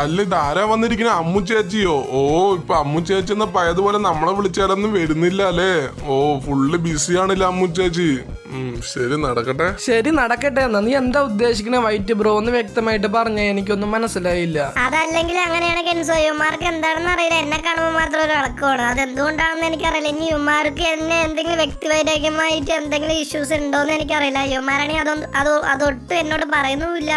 അല്ല ഇതാരാ വന്നിരിക്കണ? അമ്മു ചേച്ചിയോ? ഓ ഇപ്പൊ അമ്മു ചേച്ചി എന്ന പഴയതുപോലെ നമ്മളെ വിളിച്ചാലൊന്നും വരുന്നില്ല അല്ലേ? ഓ ഫുള്ള് ബിസിയാണല്ലോ അമ്മു ചേച്ചി. ശരി നടക്കട്ടെ. ശരി നടക്കട്ടെ. എന്നാ നീ എന്താ ഉദ്ദേശിക്കണ? വൈറ്റ് ബ്രോ ഒന്ന് വ്യക്തമായിട്ട് പറഞ്ഞ എനിക്കൊന്നും മനസ്സിലായില്ല. അതല്ലെങ്കിൽ അങ്ങനെയാണ് കെൻസോ യുമാർക്ക് എന്താണെന്ന് അറിയില്ല. എന്നെ കാണുമ്പോൾ മാത്രം ഒരു ഇളക്കമാണ് അത് എന്തുകൊണ്ടാണെന്ന് എനിക്കറിയില്ല. ഇനി യുമാർക്ക് എന്നെ എന്തെങ്കിലും വ്യക്തിവൈരാഗ്യമായിട്ട് എന്തെങ്കിലും ഇഷ്യൂസ് ഉണ്ടോന്ന് എനിക്കറിയില്ല. യുമാരാണെങ്കിൽ അതൊന്നും അത് അതൊട്ടും എന്നോട് പറയുന്നുമില്ല.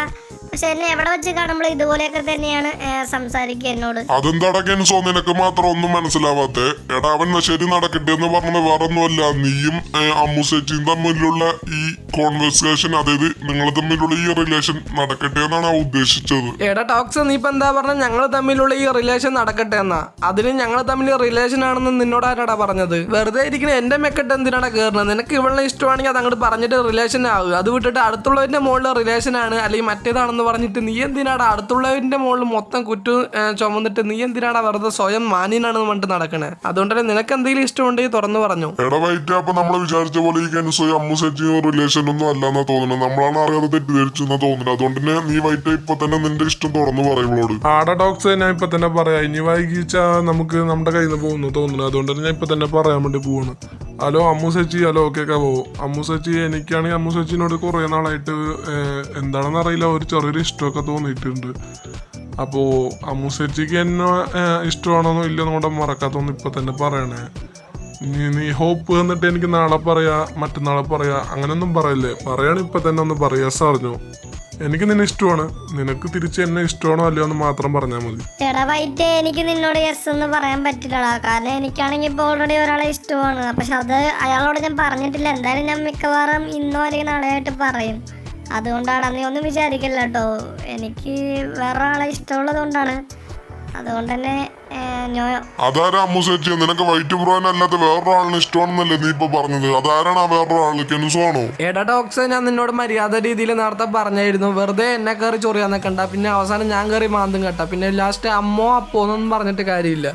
പക്ഷെ എന്നെ എവിടെ വെച്ച് കാണുമ്പോൾ ഇതുപോലെയൊക്കെ തന്നെയാണ് സംസാരിക്കുക എന്നോട്. അതെന്താടാ സോ നിനക്ക് മാത്രം ഒന്നും മനസ്സിലാവാത്തെ? എടാ അവൻ ശരി നടക്കട്ടെ എന്ന് പറഞ്ഞത് വേറൊന്നുമല്ല. നീയും അമ്മു അമ്മുസേച്ചിയും തമ്മിലുള്ള ഈ കോൺവെർസേഷൻ അതായത് നിങ്ങൾ തമ്മിലുള്ള ഈ റിലേഷൻ നടക്കട്ടെ എന്നാണ് ഉദ്ദേശിച്ചത്. എടാ ടോക്സ് നീ ഇപ്പൊ എന്താ പറഞ്ഞ? ഞങ്ങൾ തമ്മിലുള്ള ഈ റിലേഷൻ നടക്കട്ടെ എന്നാ. അതിന് ഞങ്ങൾ തമ്മിൽ റിലേഷൻ ആണെന്ന് നിന്നോട് ആരാടാ പറഞ്ഞത്? വെറുതെ ഇരിക്കണ എന്റെ മെക്കെട്ട് എന്തിനാണ് കയറുന്നത് നിനക്ക് ഇവളെ ഇഷ്ടമാണെങ്കിൽ അത് അങ്ങോട്ട് പറഞ്ഞിട്ട് റിലേഷൻ ആവുക അത് വിട്ടിട്ട് അടുത്തുള്ളവന്റെ മുകളിലെ റിലേഷൻ ആണ് അല്ലെങ്കിൽ മറ്റേതാണെന്ന് പറഞ്ഞിട്ട് നീ എന്തിനാടാ അടുത്തുള്ളവന്റെ മുകളിൽ മൊത്തം കുറ്റം ചുമന്നിട്ട് നീ എന്തിനാടാ വെറുതെ സ്വയം മാന്യനാണെന്ന് പറഞ്ഞിട്ട് നടക്കണേ? അതുകൊണ്ട് തന്നെ നിനക്ക് എന്തെങ്കിലും ഇഷ്ടമുണ്ടെങ്കിൽ തുറന്നു പറഞ്ഞു. എടാ വൈറ്റ് അപ്പൊ നമ്മൾ വിചാരിച്ച പോലെ ഈ കെൻസോയും അമ്മുസേച്ചിയും റിലേഷൻ ഒന്നും അല്ലെന്നാ തോന്നുന്നത്. നമ്മളാണ് അറിയാതെ തെറ്റിദ്ധരിച്ചെന്നാ തോന്നുന്നത്. അതുകൊണ്ട് തന്നെ നീ വൈറ്റ് ഇപ്പൊ തന്നെ നിന്റെ ഇഷ്ടം തുറന്നു പറയുമ്പോളോട് ആടാ ഡോക്സ് ഞാൻ ഇപ്പൊ തന്നെ പറയാം. ഇനി വൈകിച്ചാ നമുക്ക് നമ്മുടെ കയ്യിൽ നിന്ന് പോകുന്നു തോന്നുന്നു. അതുകൊണ്ട് തന്നെ ഞാൻ ഇപ്പൊ തന്നെ പറയാൻ വേണ്ടി പോവാണ്. ഹലോ അമ്മു സച്ചി ഹലോ കേൾക്കാവോ അമ്മു സച്ചി എനിക്കാണെങ്കിൽ അമ്മു സച്ചിനോട് കുറേ നാളായിട്ട് എന്താണെന്ന് അറിയില്ല ഒരു ചെറിയൊരു ഇഷ്ടമൊക്കെ തോന്നിയിട്ടുണ്ട്. അപ്പോൾ അമ്മു സച്ചിക്ക് എന്നെ ഇഷ്ടമാണോന്നോ ഇല്ലെന്നോ കൂടെ മറക്കാത്തൊന്നും ഇപ്പം തന്നെ പറയണേ. നീ നീ ഹോപ്പ് എന്നിട്ട് എനിക്ക് നാളെ പറയാ മറ്റന്നാളെ പറയാ അങ്ങനെയൊന്നും പറയല്ലേ? പറയാണ് ഇപ്പം തന്നെ ഒന്ന് പറയാ സാറിഞ്ഞു? എനിക്ക് നിന്നെ ഇഷ്ടമാണ്. നിനക്ക് തിരിച്ച് എന്നെ ഇഷ്ടമാണോ അല്ലയോ എന്ന് മാത്രം പറഞ്ഞാൽ മതി. ചേട്ടാ വൈറ്റ് എനിക്ക് നിന്നോട് യെസ് എന്ന് പറയാൻ പറ്റില്ലടാ. കാരണം എനിക്കാണെങ്കിൽ ഇപ്പോൾ ഓൾറെഡി ഒരാളെ ഇഷ്ടമാണ്. പക്ഷെ അത് അയാളോട് ഞാൻ പറഞ്ഞിട്ടില്ല. എന്തായാലും ഞാൻ മിക്കവാറും ഇന്നോ അല്ലെങ്കിൽ നാളെയായിട്ട് പറയും. അതുകൊണ്ടാണ് നീ ഒന്നും വിചാരിക്കില്ല കേട്ടോ. എനിക്ക് വേറെ ആളെ ഇഷ്ടമുള്ളത് കൊണ്ടാണ് അതുകൊണ്ട് തന്നെ ഏഹ്, ഞാൻ അതാരാ അമ്മുസേച്ചി നിനക്ക് വൈറ്റ് ബ്രോനെ അല്ലാതെ വേറൊരാളിന് ഇഷ്ടമാണെന്നല്ലേ നീ ഇപ്പൊ പറഞ്ഞത്? അതാരാണ് ആ വേറൊരാൾ? കെൻസോ ആണോ? എടാ ടോക്സ് ഞാൻ നിന്നോട് മര്യാദ രീതിയിൽ നേരത്തെ പറഞ്ഞായിരുന്നു. വെറുതെ എന്നെ കയറി ചൊറിയാൻ നിൽക്കണ്ട പിന്നെ അവസാനം ഞാൻ കയറി മാന്തും കേട്ട. പിന്നെ ലാസ്റ്റ് അമ്മോ അപ്പോ എന്നൊന്നും പറഞ്ഞിട്ട് കാര്യമില്ല.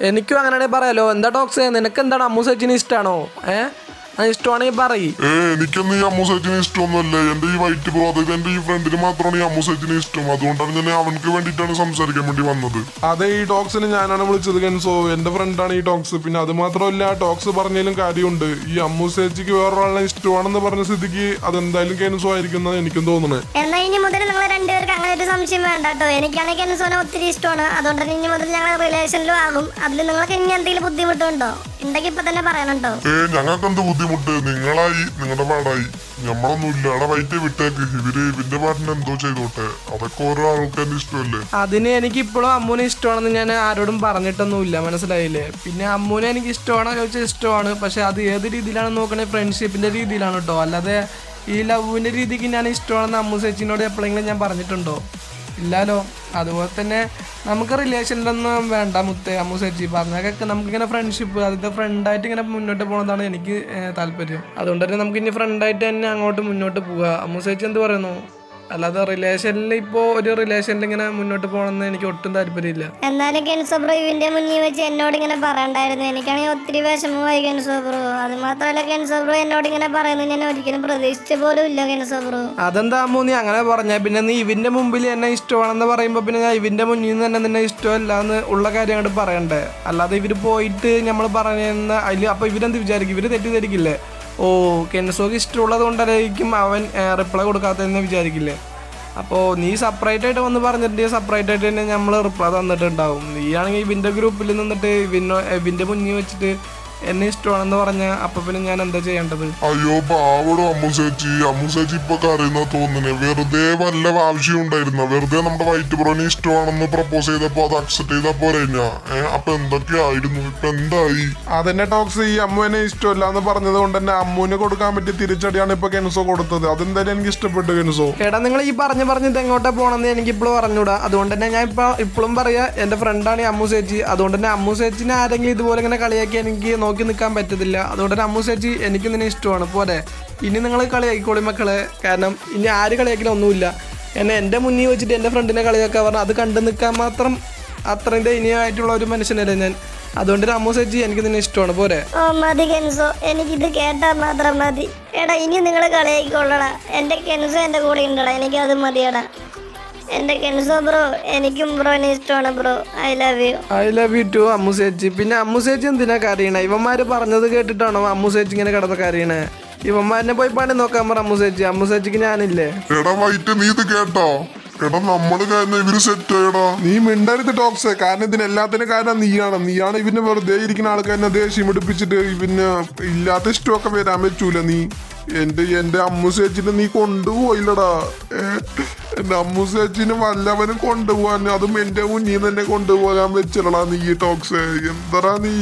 എനിക്കും അങ്ങനെ പറയാലോ. എന്താ ടോക്സ് നിനക്ക് എന്താണ് അമ്മു സച്ചിന് ഇഷ്ടമാണോ ഏ? അത് ഇഷ്ടമാണെങ്കിൽ പറയ്. ഏ എനിക്കൊന്നും ഈ അമ്മുസേച്ചിനെ ഇഷ്ടമൊന്നുമല്ല. എന്റെ ഈ വൈറ്റ് ബ്രോ അതായത് എന്റെ ഈ ഫ്രണ്ടിന് മാത്രമാണ് ഈ അമ്മുസേച്ചിനെ ഇഷ്ടം. അതുകൊണ്ടാണ് ഞാൻ അവനക്ക് വേണ്ടിയിട്ടാണ് സംസാരിക്കാൻ വേണ്ടി വന്നത്. അതെ ഈ ടോക്സിന് ഞാനാണ് വിളിച്ചത് കെൻസോ. എന്റെ ഫ്രണ്ടാണ് ഈ ടോക്സ്. പിന്നെ അത് മാത്രമല്ല ടോക്സ് പറഞ്ഞാലും കാര്യമുണ്ട്. ഈ അമ്മു ചേച്ചിക്ക് വേറൊരാളെ ഇഷ്ടമാണെന്ന് പറഞ്ഞ സ്ഥിതിക്ക് അതെന്തായാലും കെൻസോ ആയിരിക്കും എനിക്കും തോന്നുന്നത് എന്നാ ഇനി മുതൽ നിങ്ങൾ രണ്ടുപേർക്ക് അങ്ങനെ ഒരു സംശയം വേണ്ട കേട്ടോ. എനിക്കാണെങ്കിൽ കെൻസോനെ ഒത്തിരി ഇഷ്ടമാണ്. അതുകൊണ്ട് ഇനി മുതൽ ഞങ്ങൾ റിലേഷനിലും ആകും. അതിൽ നിങ്ങൾക്ക് ഇനി എന്തെങ്കിലും ബുദ്ധിമുട്ടുണ്ടോ? ഉണ്ടെങ്കിൽ ഇപ്പൊ തന്നെ പറയണം കേട്ടോ ഏ ഞങ്ങൾക്ക് എന്ത് ബുദ്ധിമുട്ട് നിങ്ങളായി നിങ്ങളുടെ പാടായി ഞമ്മളൊന്നും ഇല്ല അവിടെ വൈറ്റ് വിട്ടേക്ക്. ഇവർ ഇവന്റെ പാട്ടിന് എന്തോ ചെയ്തോട്ടെ? അതൊക്കെ ഓരോ ആൾക്കാരുടെ ഇഷ്ടമല്ലേ? അതിന് എനിക്ക് ഇപ്പോഴും അമ്മൂനെ ഇഷ്ടമാണെന്ന് ഞാൻ ആരോടും പറഞ്ഞിട്ടൊന്നുമില്ല. മനസ്സിലായില്ലേ? പിന്നെ അമ്മൂനെ എനിക്ക് ഇഷ്ടമാണോ ചോദിച്ചാൽ ഇഷ്ടമാണ്. പക്ഷെ അത് ഏത് രീതിയിലാണ് നോക്കണേ? ഫ്രണ്ട്ഷിപ്പിന്റെ രീതിയിലാണ് കേട്ടോ അല്ലാതെ ഈ ലവിന്റെ രീതിക്ക് ഞാൻ ഇഷ്ടമാണെന്ന് അമ്മു ചേച്ചിനോട് എപ്പോഴെങ്കിലും ഞാൻ പറഞ്ഞിട്ടുണ്ടോ? ഇല്ലാലോ. അതുപോലെ തന്നെ നമുക്ക് റിലേഷനിലൊന്നും വേണ്ട മുത്തേ അമ്മു ചേച്ചി പറഞ്ഞൊക്കെ നമുക്കിങ്ങനെ ഫ്രണ്ട്ഷിപ്പ് അതിന്റെ ഫ്രണ്ടായിട്ട് ഇങ്ങനെ മുന്നോട്ട് പോകുന്നതാണ് എനിക്ക് താല്പര്യം. അതുകൊണ്ട് തന്നെ നമുക്ക് ഇനി ഫ്രണ്ടായിട്ട് തന്നെ അങ്ങോട്ട് മുന്നോട്ട് പോവുക. അമ്മു സജി എന്ത് പറയുന്നു? അല്ലാതെ റിലേഷനിൽ ഇപ്പോ ഒരു റിലേഷനിൽ ഇങ്ങനെ മുന്നോട്ട് പോകണമെന്ന് എനിക്ക് ഒട്ടും താല്പര്യമില്ല. എന്നാലും കെൻസോ ബ്രോ ഇവന്റെ മുന്നിൽ വെച്ച് എന്നോട് ഇങ്ങനെ പറയണ്ടായിരുന്നു. എനിക്കാണെങ്കിൽ ഒത്തിരി വിഷമമായി കെൻസോ ബ്രോ. അത് മാത്രമല്ല കെൻസോ ബ്രോ എന്നോട് ഇങ്ങനെ പറയുന്നത് ഞാൻ ഒരിക്കലും പ്രതീക്ഷിച്ച പോലും ഇല്ല കെൻസോ ബ്രോ. അതെന്താ അമ്മു നീ അങ്ങനെ പറഞ്ഞ? പിന്നെ നീ ഇവന്റെ മുമ്പിൽ എന്നെ ഇഷ്ടമാണെന്ന് പറയുമ്പോൾ പിന്നെ ഞാൻ ഇവന്റെ മുന്നിൽ നിന്ന് തന്നെ നിന്നെ ഇഷ്ടമല്ല എന്ന് ഉള്ള കാര്യം അങ്ങോട്ട് പറയണ്ടേ? അല്ലാതെ ഇവർ പോയിട്ട് നമ്മൾ പറയുന്ന അതിൽ അപ്പൊ ഇവരെന്ത് വിചാരിക്കും? ഇവർ തെറ്റിദ്ധരിക്കില്ലേ? ഓ കെൻസോക്ക് ഇഷ്ടമുള്ളത് കൊണ്ടായിരിക്കും അവൻ റിപ്ലൈ കൊടുക്കാത്തതെന്ന് വിചാരിക്കില്ലേ? അപ്പോൾ നീ സെപ്പറേറ്റ് ആയിട്ട് വന്ന് പറഞ്ഞിട്ടുണ്ടെങ്കിൽ സെപ്പറേറ്റ് ആയിട്ട് തന്നെ നമ്മൾ റിപ്ലൈ തന്നിട്ടുണ്ടാവും. നീ ആണെങ്കിൽ ഇവിന്റെ ഗ്രൂപ്പിൽ നിന്നിട്ട് ഇവനോ ഇവന്റെ മുന്നിൽ വെച്ചിട്ട് എന്നെ ഇഷ്ടമാണെന്ന് പറഞ്ഞ അപ്പൊ പിന്നെ ഞാൻ എന്താ ചെയ്യേണ്ടത്? അയ്യോ പാവടോ അമ്മുസേച്ചി. അമ്മുസേച്ചി ഇപ്പൊ കരയുന്ന തോന്നുന്നു. വെറുതെ വല്ല ആവശ്യം ഉണ്ടായിരുന്ന? വെറുതെ നമ്മുടെ വൈറ്റ് ബ്രോണി ഇഷ്ടമാണെന്ന് പ്രപ്പോസ് ചെയ്തപ്പോ അത് അക്സെപ്റ്റ് ചെയ്താ പോരെ ഞാൻ. ഏഹ് അപ്പൊ എന്തൊക്കെയായിരുന്നു ഇപ്പൊ എന്തായി? അതെന്നെ ടോക്സ്. ഈ അമ്മുവിനെ ഇഷ്ടമല്ല എന്ന് പറഞ്ഞത് കൊണ്ട് തന്നെ അമ്മുവിന് കൊടുക്കാൻ പറ്റിയ തിരിച്ചടിയാണ് ഇപ്പൊ കെൻസോ കൊടുത്തത്. അതെന്തായാലും എനിക്ക് ഇഷ്ടപ്പെട്ടു കെൻസോ എടാ നിങ്ങൾ ഈ പറഞ്ഞു ഇത് എങ്ങോട്ടാ പോണെന്ന് എനിക്ക് ഇപ്പോഴും പറഞ്ഞൂടാ അതുകൊണ്ട് തന്നെ ഞാൻ ഇപ്പൊ ഇപ്പോഴും പറയാ എന്റെ ഫ്രണ്ടാണ് ഈ അമ്മു ചേച്ചി അതുകൊണ്ട് തന്നെ അമ്മു ചേച്ചിനെ ആരെങ്കിലും ഇതുപോലെ ഇങ്ങനെ കളിയാക്കി എനിക്ക് നോക്കി നിൽക്കാൻ പറ്റത്തില്ല. അതുകൊണ്ട് അമ്മു ചേച്ചി എനിക്ക് നിന്നെ ഇഷ്ടമാണ്. പോരെ. ഇനി നിങ്ങൾ കളിയാക്കിക്കോളി മക്കളെ. കാരണം ഇനി ആര് കളിയാക്കില്ല ഒന്നുമില്ല. എന്നെ എന്റെ മുന്നിൽ വെച്ചിട്ട് എന്റെ ഫ്രണ്ടിനെ കളിയാക്കാൻ പറഞ്ഞാൽ അത് കണ്ടു നിൽക്കാൻ മാത്രം അത്രയും ദയനീയമായിട്ടുള്ള ഒരു മനുഷ്യനല്ലേ ഞാൻ. അതുകൊണ്ട് അമ്മു ചേച്ചി എനിക്ക് നിന്നെ ഇഷ്ടമാണ്. പോരെ. മതി കെൻസോ. എനിക്കിത് കേട്ടാൽ മാത്രം മതി. എടാ ഇനി നിങ്ങൾ കളിയാക്കിക്കൊള്ളടാ. എന്റെ കെൻസോ എന്റെ കൂടെ ഉണ്ടടാ. എനിക്കത് മതിയടാ. എന്റെ കെൻസോ ബ്രോ എനിക്കും ബ്രോനെ ഇഷ്ടമാണ് bro. I love you I love you too Ammu ചേച്ചി പിന്നെ അമ്മു ചേച്ചി എന്തിനാ കരയണേ? ഇവന്മാര് പറഞ്ഞത് കേട്ടിട്ടാണോ അമ്മു ചേച്ചി ഇങ്ങനെ കിടന്ന് കരയണേ? ഇവന്മാരിനെ പോയി പണി നോക്കാൻ പറ അമ്മു ചേച്ചി അമ്മു ചേച്ചിക്ക് ഞാനില്ലേ? എടാ വൈറ്റ് നീ ഇത് കേട്ടോ. എടാ നമ്മൾ കാരണം ഇവർ സെറ്റ് ആയടാ നീ മിണ്ടരുത് ടോക്സ് കാരണം ഇതിന് എല്ലാത്തിനും കാരണം നീയാണ്. നീയാണ് ഇവന് വെറുതെ ഇരിക്കുന്ന ആൾക്കാരനെ ദേഷ്യം പിടിപ്പിച്ചിട്ട് ഇവന് ഇല്ലാത്ത ഇഷ്ടമൊക്കെ വരാൻ പറ്റൂല നീ. എന്റെ എന്റെ അമ്മു ചേച്ചിനെ നീ കൊണ്ടുപോയില്ലടാ? എന്റെ വല്ലവനും കൊണ്ടുപോകാൻ അതും എന്റെ മുന്നിൽ തന്നെ കൊണ്ടുപോകാൻ വെച്ചിട്ടാ നീ ടോക്സ് എന്തടാ നീ?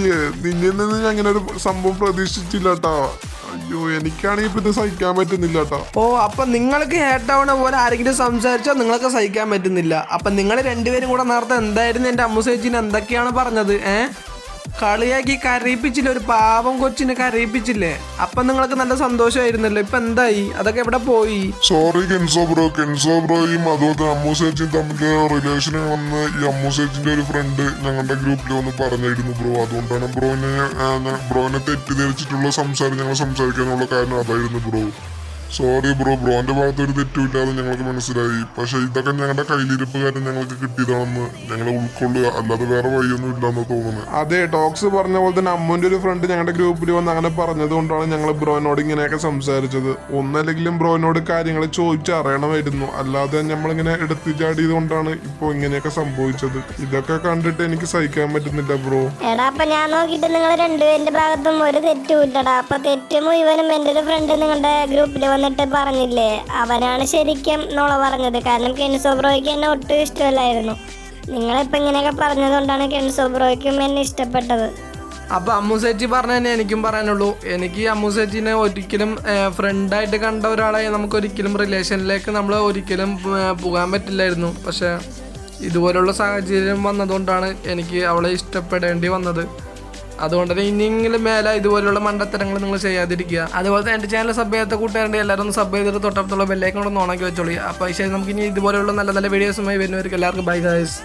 നിന്നിൽ നിന്ന് ഞാൻ അങ്ങനെ ഒരു സംഭവം പ്രതീക്ഷിച്ചില്ല കേട്ടോ അയ്യോ എനിക്കാണെങ്കിൽ ഇപ്പൊ ഇത് സഹിക്കാൻ പറ്റുന്നില്ല കേട്ടോ ഓ അപ്പൊ നിങ്ങൾക്ക് ഹേട്ടാവണ പോലെ ആരെങ്കിലും സംസാരിച്ചാൽ നിങ്ങൾക്ക് സഹിക്കാൻ പറ്റുന്നില്ല. അപ്പൊ നിങ്ങൾ രണ്ടുപേരും കൂടെ നേരത്തെ എന്തായിരുന്നു എന്റെ അമ്മു ചേച്ചിന് എന്തൊക്കെയാണ് പറഞ്ഞത് ഏ? കളിയാക്കി കരയിപ്പിച്ചില്ല? ഒരു പാവം കൊച്ചിനെ കരയിപ്പിച്ചില്ലേ? അപ്പൊ നിങ്ങൾക്ക് നല്ല സന്തോഷമായിരുന്നല്ലോ. ഇപ്പൊ എന്തായി? അതൊക്കെ എവിടെ പോയി? സോറി കെൻസോ ബ്രോ കെൻസോ ബ്രോയും അതുപോലെ തന്നെ അമ്മു ചേച്ചിയും തമ്മിൽ റിലേഷൻ വന്ന് ഈ അമ്മു സേജിന്റെ ഒരു ഫ്രണ്ട് ഞങ്ങളുടെ ഗ്രൂപ്പിൽ വന്ന് പറഞ്ഞിരുന്നു ബ്രോ അതുകൊണ്ടാണ് ബ്രോനെ ബ്രോനെ തെറ്റിദ്ധരിച്ചിട്ടുള്ള സംസാരം ഞങ്ങൾ സംസാരിക്കാനുള്ള കാരണം അതായിരുന്നു ബ്രോ സോറി ബ്രോ ബ്രോന്റെ ഭാഗത്ത് ഒരു തെറ്റുമില്ലാതെ ഞങ്ങൾക്ക് മനസ്സിലായി. പക്ഷെ ഇതൊക്കെ ഞങ്ങളുടെ കയ്യിലിരിപ്പ് കാര്യം ഞങ്ങൾക്ക് കിട്ടിയതാണെന്ന് ഞങ്ങൾ ഉൾക്കൊള്ളുക. അല്ലാതെ വേറെ വഴിയൊന്നും ഇല്ലാന്ന് തോന്നുന്നു. അതെ ടോക്സ് പറഞ്ഞ പോലെ തന്നെ അമ്മുന്റെ ഒരു ഫ്രണ്ട് ഞങ്ങളുടെ ഗ്രൂപ്പിൽ വന്ന് അങ്ങനെ പറഞ്ഞത് കൊണ്ടാണ് ഞങ്ങൾ ബ്രോനോട് ഇങ്ങനെയൊക്കെ സംസാരിച്ചത്. ഒന്നല്ലെങ്കിലും ബ്രോനോട് കാര്യങ്ങൾ ചോദിച്ചറിയണമായിരുന്നു. അല്ലാതെ നമ്മളിങ്ങനെ എടുത്തു ചാടിയത് കൊണ്ടാണ് ഇപ്പോൾ ഇങ്ങനെയൊക്കെ സംഭവിച്ചത്. ഇതൊക്കെ കണ്ടിട്ട് എനിക്ക് സഹിക്കാൻ പറ്റുന്നില്ല ബ്രോ എടാ അപ്പൊ ഞാൻ നോക്കിയിട്ട് നിങ്ങൾ രണ്ടുപേരുടെ ഭാഗത്തും ഒരു തെറ്റുമില്ലടാ അപ്പൊ തെറ്റും ഇവനും എന്റെ ഒരു ഫ്രണ്ട് നിങ്ങളുടെ ഗ്രൂപ്പിൽ വന്നിട്ട് പറഞ്ഞില്ലേ? അവനാണ് ശരിക്കും നോള പറഞ്ഞത്. കാരണം കെൻസോ ബ്രോയ്ക്ക് എന്നെ ഒട്ടും ഇഷ്ടമല്ലായിരുന്നു. നിങ്ങളിപ്പോൾ ഇങ്ങനെയൊക്കെ പറഞ്ഞതുകൊണ്ടാണ് കെൻസോ ബ്രോയ്ക്കും എന്നെ ഇഷ്ടപ്പെട്ടത്. അപ്പൊ അമ്മു ചേച്ചി പറഞ്ഞ തന്നെ എനിക്കും പറയാനുള്ളൂ. എനിക്ക് അമ്മു ചേച്ചിനെ ഒരിക്കലും ഫ്രണ്ടായിട്ട് കണ്ട ഒരാളെ നമുക്ക് ഒരിക്കലും റിലേഷനിലേക്ക് നമ്മൾ ഒരിക്കലും പോകാൻ പറ്റില്ലായിരുന്നു. പക്ഷെ ഇതുപോലുള്ള സാഹചര്യം വന്നതുകൊണ്ടാണ് എനിക്ക് അവളെ ഇഷ്ടപ്പെടേണ്ടി വന്നത്. അതുകൊണ്ട് തന്നെ ഇനിയെങ്കിലും മേല ഇതുപോലുള്ള മണ്ടത്തരങ്ങൾ നിങ്ങൾ ചെയ്യാതിരിക്കുക. അതുപോലെ തന്നെ എന്റെ ചാനൽ സബ് ചെയ്യാത്ത കൂട്ടുകാരുടെ എല്ലാവരും സബ് ചെയ്തിട്ട് തൊട്ടടുത്തുള്ള ബെല്ലേക്കൊണ്ട് ഓണാക്കി വെച്ചോളി. അപ്പോൾ ശരി നമുക്ക് ഇനി ഇതുപോലെയുള്ള നല്ല നല്ല വീഡിയോസുമായി വരുന്നവർക്ക് എല്ലാവർക്കും ബൈ ഗൈസ്